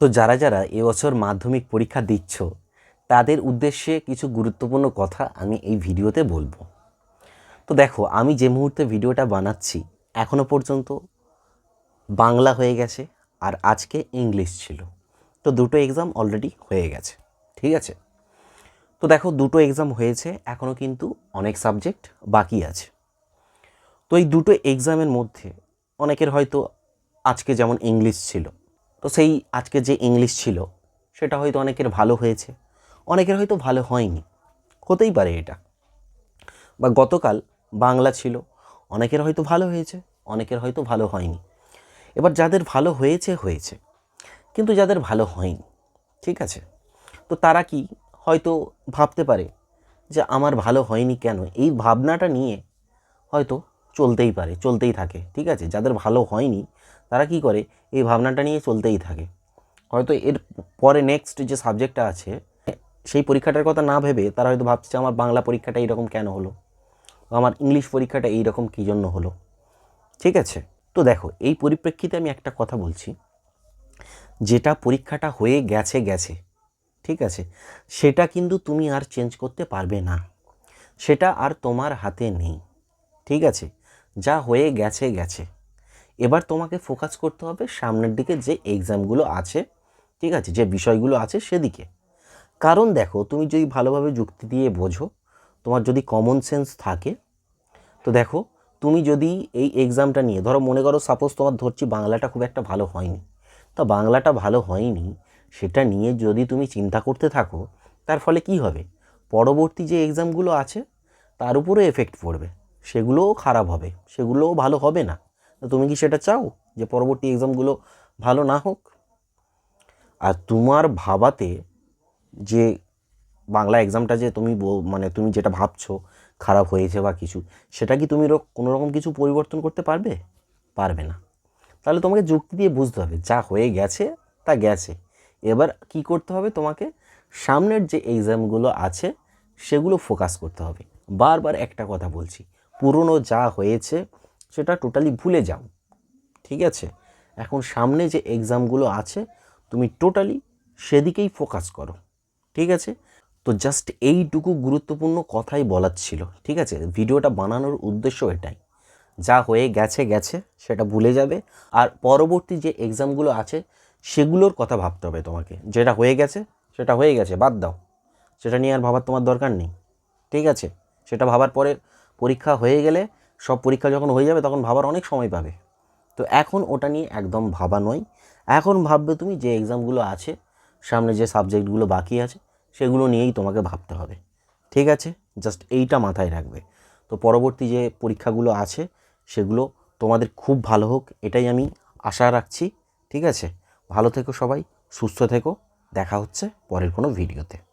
তো যারা যারা এবছর মাধ্যমিক পরীক্ষা দিচ্ছ, তাদের উদ্দেশ্যে কিছু গুরুত্বপূর্ণ কথা আমি এই ভিডিওতে বলব। তো দেখো, আমি যে মুহূর্তে ভিডিওটা বানাচ্ছি এখনও পর্যন্ত বাংলা হয়ে গেছে আর আজকে ইংলিশ ছিল। তো দুটো এক্সাম অলরেডি হয়ে গেছে, ঠিক আছে? তো দেখো, দুটো এক্সাম হয়েছে এখনও কিন্তু অনেক সাবজেক্ট বাকি আছে। তো এই দুটো এক্সামের মধ্যে অনেকের হয়তো আজকে যেমন ইংলিশ ছিল তো সেই আজকে যে ইংলিশ ছিল, সেটা হয়তো অনেকের ভালো হয়েছে, অনেকের হয়তো ভালো হয়নি, হতেই পারে এটা। বা গতকাল বাংলা ছিল, অনেকের হয়তো ভালো হয়েছে, অনেকের হয়তো ভালো হয়নি। এবার যাদের ভালো হয়েছে হয়েছে, কিন্তু যাদের ভালো হয়নি, ঠিক আছে? তো তারা কি হয়তো ভাবতে পারে যে আমার ভালো হয়নি কেন? এই ভাবনাটা নিয়ে হয়তো চলতেই পারে, চলতেই থাকে, ঠিক আছে? যাদের ভালো হয়নি, তারা কি করে? এই ভাবনাটা নিয়ে চলতেই থাকে। হয়তো এর পরে নেক্সট যে সাবজেক্টটা আছে, সেই পরীক্ষাটার কথা না ভেবে তারা হয়তো ভাবছে, আমার বাংলা পরীক্ষাটা এইরকম কেন হলো? আমার ইংলিশ পরীক্ষাটা এইরকম কী জন্য হলো? ঠিক আছে? তো দেখো, এই পরিপ্রেক্ষিতে আমি একটা কথা বলছি। যেটা পরীক্ষাটা হয়ে গেছে গেছে, ঠিক আছে? সেটা কিন্তু তুমি আর চেঞ্জ করতে পারবে না। সেটা আর তোমার হাতে নেই, ঠিক আছে? যা হয়ে গেছে গেছে। এবার তোমাকে ফোকাস করতে হবে সামনের দিকে যে এক্সামগুলো আছে, ঠিক আছে, যে বিষয়গুলো আছে সেদিকে। কারণ দেখো, তুমি যদি ভালোভাবে যুক্তি দিয়ে বোঝো, তোমার যদি কমন সেন্স থাকে, তো দেখো, তুমি যদি এই এক্সামটা নিয়ে, ধরো মনে করো সাপোজ তোমার ধরছি বাংলাটা খুব একটা ভালো হয়নি। তা বাংলাটা ভালো হয়নি, সেটা নিয়ে যদি তুমি চিন্তা করতে থাকো, তার ফলে কি হবে? পরবর্তী যে এক্সামগুলো আছে, তার উপরে এফেক্ট পড়বে। সেগুলোও খারাপ হবে, সেগুলোও ভালো হবে না। তুমি কি সেটা চাও যে পরবর্তী এক্সামগুলো ভালো না হোক? আর তোমার ভাবাতে যে বাংলা এক্সামটা যে তুমি মানে তুমি যেটা ভাবছ খারাপ হয়েছে বা কিছু, সেটা কি তুমি কোনো রকম কিছু পরিবর্তন করতে পারবে? পারবে না। তাহলে তোমাকে যুক্তি দিয়ে বুঝতে হবে, যা হয়ে গেছে তা গেছে। এবার কি করতে হবে তোমাকে? সামনের যে এক্সামগুলো আছে সেগুলো ফোকাস করতে হবে। বারবার একটা কথা বলছি পুরনো যা হয়েছে, সেটা টোটালি ভুলে যাও। ঠিক আছে? এখন সামনে যে এক্সামগুলো আছে, তুমি টোটালি সেদিকেই ফোকাস করো। ঠিক আছে? তো জাস্ট এইটুকু গুরুত্বপূর্ণ কথাই বলার ছিল। ঠিক আছে? ভিডিওটা বানানোর উদ্দেশ্য এটাই। যা হয়ে গেছে গেছে, সেটা ভুলে যাবে। আর পরবর্তী যে এক্সামগুলো আছে, সেগুলোর কথা ভাবতে হবে তোমাকে। যেটা হয়ে গেছে, সেটা হয়ে গেছে, বাদ দাও। সেটা নিয়ে আর ভাবার তোমার দরকার নেই। ঠিক আছে? সেটা ভাবার পরে পরীক্ষা হয়ে গেলে সব পরীক্ষা যখন হয়ে যাবে তখন ভাবার অনেক সময় পাবে। তো এখন ওটা নিয়ে একদম ভাবা নয়। এখন ভাববে তুমি যে এক্সামগুলো আছে, সামনে যে সাবজেক্টগুলো বাকি আছে, সেগুলো নিয়েই তোমাকে ভাবতে হবে। ঠিক আছে? জাস্ট এইটা মাথায় রাখবে। তো পরবর্তী যে পরীক্ষাগুলো আছে, সেগুলো তোমাদের খুব ভালো হোক, এটাই আমি আশা রাখছি। ঠিক আছে? ভালো থেকো সবাই, সুস্থ থেকো। দেখা হচ্ছে পরের কোনো ভিডিওতে।